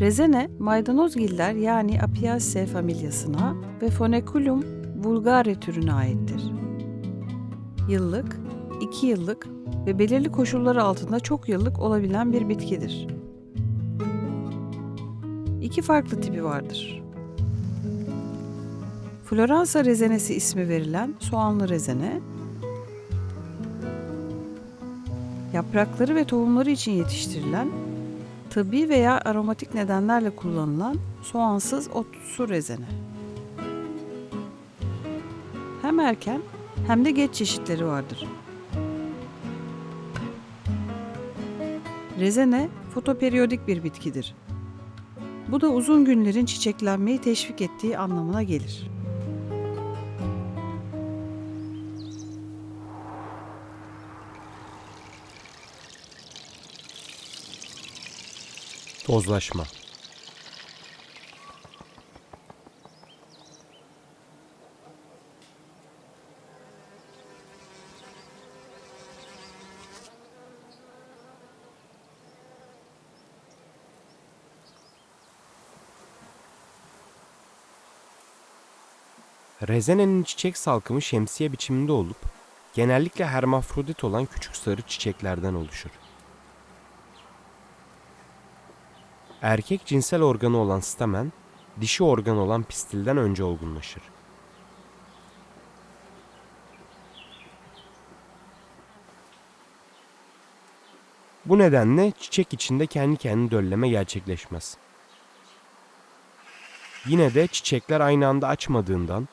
Rezene, maydanozgiller yani Apiaceae familyasına ve Foneculum vulgare türüne aittir. Yıllık, iki yıllık ve belirli koşullar altında çok yıllık olabilen bir bitkidir. İki farklı tipi vardır. Floransa rezenesi ismi verilen soğanlı rezene, yaprakları ve tohumları için yetiştirilen, tıbbi veya aromatik nedenlerle kullanılan soğansız otsu rezene. Hem erken hem de geç çeşitleri vardır. Rezene fotoperiyodik bir bitkidir. Bu da uzun günlerin çiçeklenmeyi teşvik ettiği anlamına gelir. Tozlaşma. Rezenenin çiçek salkımı şemsiye biçiminde olup genellikle hermafrodit olan küçük sarı çiçeklerden oluşur. Erkek cinsel organı olan stamen, dişi organı olan pistilden önce olgunlaşır. Bu nedenle çiçek içinde kendi kendine dölleme gerçekleşmez. Yine de çiçekler aynı anda açmadığından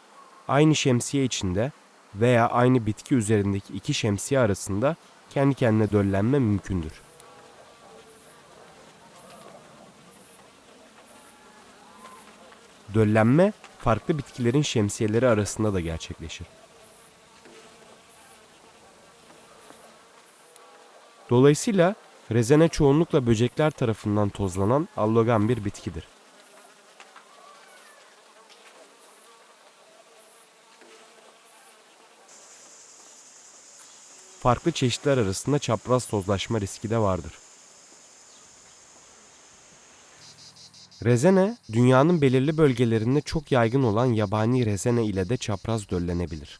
aynı şemsiye içinde veya aynı bitki üzerindeki iki şemsiye arasında kendi kendine döllenme mümkündür. Döllenme farklı bitkilerin şemsiyeleri arasında da gerçekleşir. Dolayısıyla rezene çoğunlukla böcekler tarafından tozlanan allogan bir bitkidir. Farklı çeşitler arasında çapraz tozlaşma riski de vardır. Rezene, dünyanın belirli bölgelerinde çok yaygın olan yabani rezene ile de çapraz döllenebilir.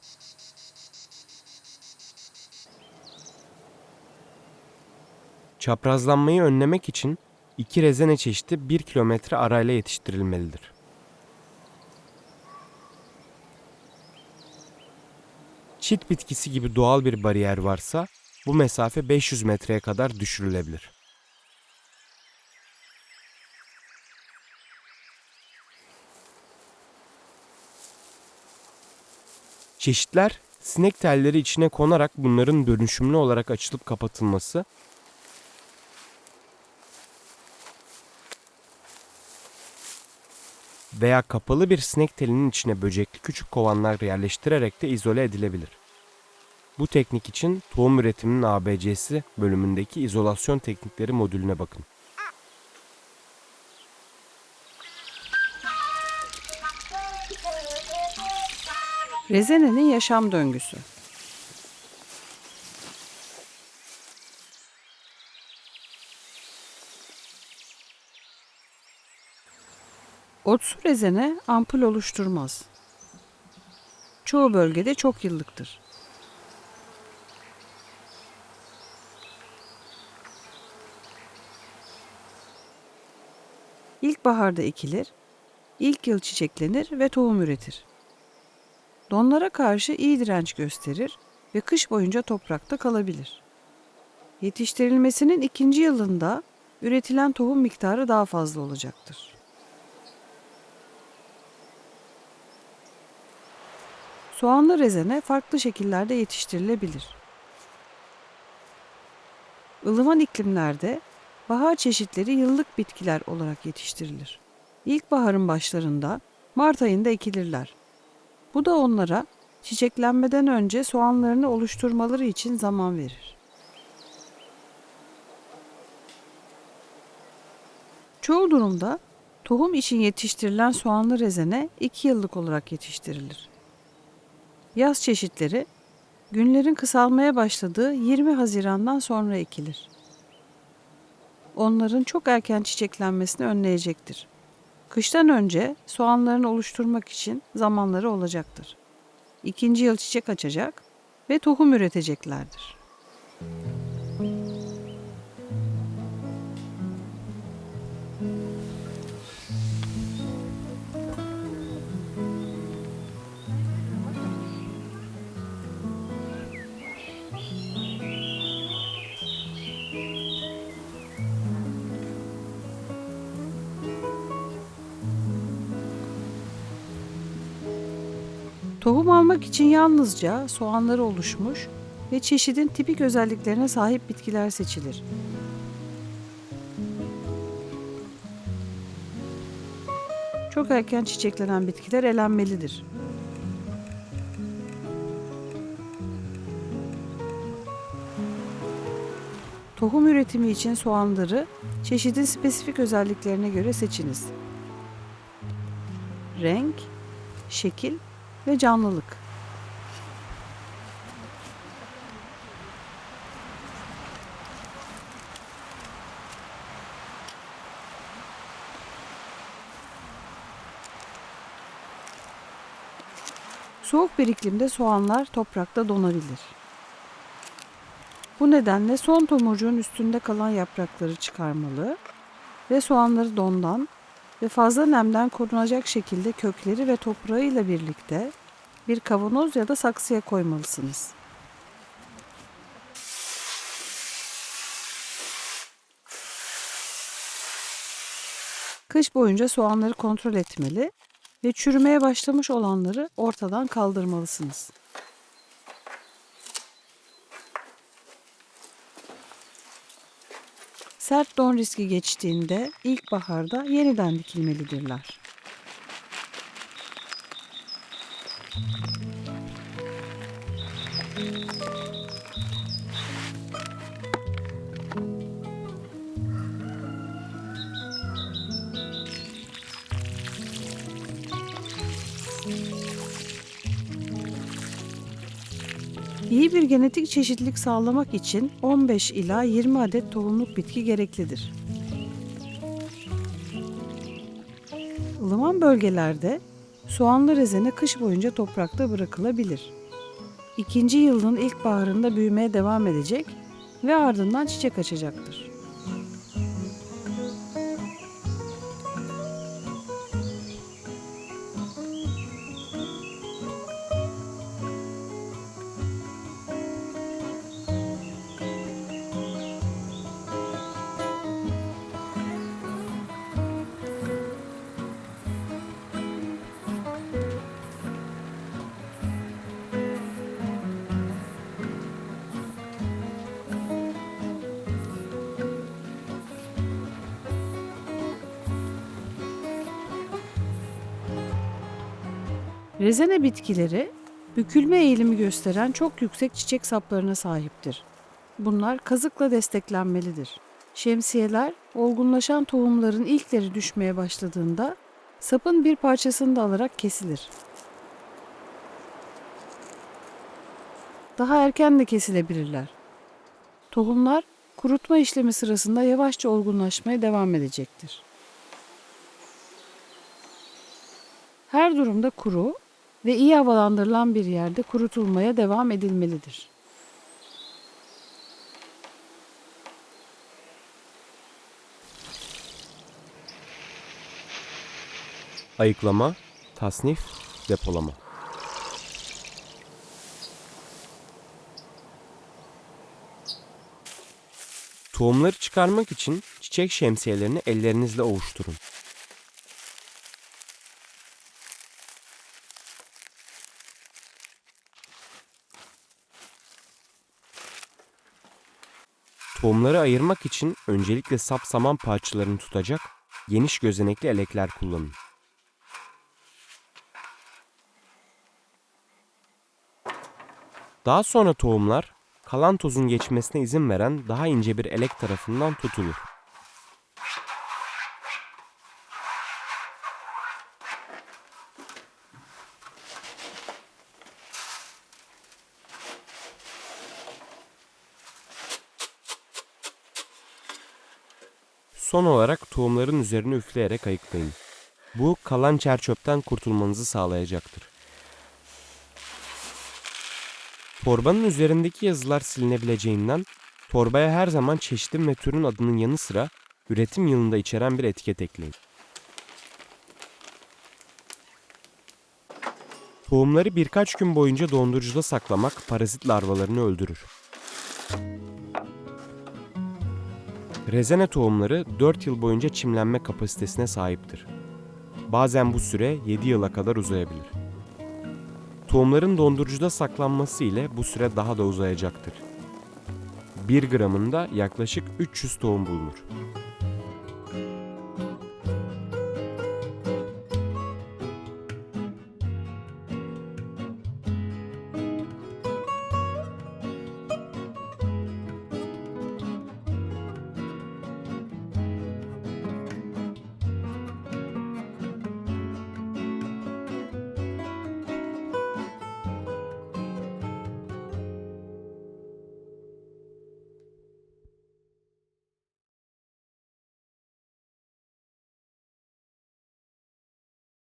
Çaprazlanmayı önlemek için iki rezene çeşidi 1 kilometre arayla yetiştirilmelidir. Çit bitkisi gibi doğal bir bariyer varsa bu mesafe 500 metreye kadar düşürülebilir. Çeşitler sinek telleri içine konarak bunların dönüşümlü olarak açılıp kapatılması veya kapalı bir sinek telinin içine böcekli küçük kovanlar yerleştirerek de izole edilebilir. Bu teknik için tohum üretiminin ABC'si bölümündeki izolasyon teknikleri modülüne bakın. Rezenenin yaşam döngüsü. Otsu rezene ampul oluşturmaz. Çoğu bölgede çok yıllıktır. İlkbaharda ekilir, ilk yıl çiçeklenir ve tohum üretir. Donlara karşı iyi direnç gösterir ve kış boyunca toprakta kalabilir. Yetiştirilmesinin ikinci yılında üretilen tohum miktarı daha fazla olacaktır. Soğanlı rezene farklı şekillerde yetiştirilebilir. Ilıman iklimlerde bahar çeşitleri yıllık bitkiler olarak yetiştirilir. İlkbaharın başlarında Mart ayında ekilirler. Bu da onlara çiçeklenmeden önce soğanlarını oluşturmaları için zaman verir. Çoğu durumda tohum için yetiştirilen soğanlı rezene 2 yıllık olarak yetiştirilir. Yaz çeşitleri günlerin kısalmaya başladığı 20 Haziran'dan sonra ekilir. onların çok erken çiçeklenmesini önleyecektir. Kıştan önce soğanlarını oluşturmak için zamanları olacaktır. İkinci yıl çiçek açacak ve tohum üreteceklerdir. Tohum almak için yalnızca soğanları oluşmuş ve çeşidin tipik özelliklerine sahip bitkiler seçilir. Çok erken çiçeklenen bitkiler elenmelidir. Tohum üretimi için soğanları çeşidin spesifik özelliklerine göre seçiniz. Renk, şekil ve canlılık. Soğuk bir iklimde soğanlar toprakta donabilir. Bu nedenle son tomurcuğun üstünde kalan yaprakları çıkarmalı ve soğanları dondan ve fazla nemden korunacak şekilde kökleri ve toprağıyla birlikte bir kavanoz ya da saksıya koymalısınız. Kış boyunca soğanları kontrol etmeli ve çürümeye başlamış olanları ortadan kaldırmalısınız. Sert don riski geçtiğinde ilkbaharda yeniden dikilmelidirler. İyi bir genetik çeşitlilik sağlamak için 15 ila 20 adet tohumluk bitki gereklidir. Ilıman bölgelerde soğanlı rezene kış boyunca toprakta bırakılabilir. İkinci yılın ilkbaharında büyümeye devam edecek ve ardından çiçek açacaktır. Rezene bitkileri bükülme eğilimi gösteren çok yüksek çiçek saplarına sahiptir. Bunlar kazıkla desteklenmelidir. Şemsiyeler olgunlaşan tohumların ilkleri düşmeye başladığında sapın bir parçasını da alarak kesilir. Daha erken de kesilebilirler. Tohumlar kurutma işlemi sırasında yavaşça olgunlaşmaya devam edecektir. Her durumda kuru ve iyi havalandırılan bir yerde kurutulmaya devam edilmelidir. Ayıklama, tasnif, depolama. Tohumları çıkarmak için çiçek şemsiyelerini ellerinizle ovuşturun. Tohumları ayırmak için öncelikle sap saman parçalarını tutacak geniş gözenekli elekler kullanın. Daha sonra tohumlar kalan tozun geçmesine izin veren daha ince bir elek tarafından tutulur. Son olarak tohumların üzerine üfleyerek ayıklayın. Bu kalan çerçöpten kurtulmanızı sağlayacaktır. Torbanın üzerindeki yazılar silinebileceğinden torbaya her zaman çeşitin ve türün adının yanı sıra üretim yılında içeren bir etiket ekleyin. Tohumları birkaç gün boyunca dondurucuda saklamak parazit larvalarını öldürür. Rezene tohumları 4 yıl boyunca çimlenme kapasitesine sahiptir. Bazen bu süre 7 yıla kadar uzayabilir. Tohumların dondurucuda saklanması ile bu süre daha da uzayacaktır. 1 gramında yaklaşık 300 tohum bulunur.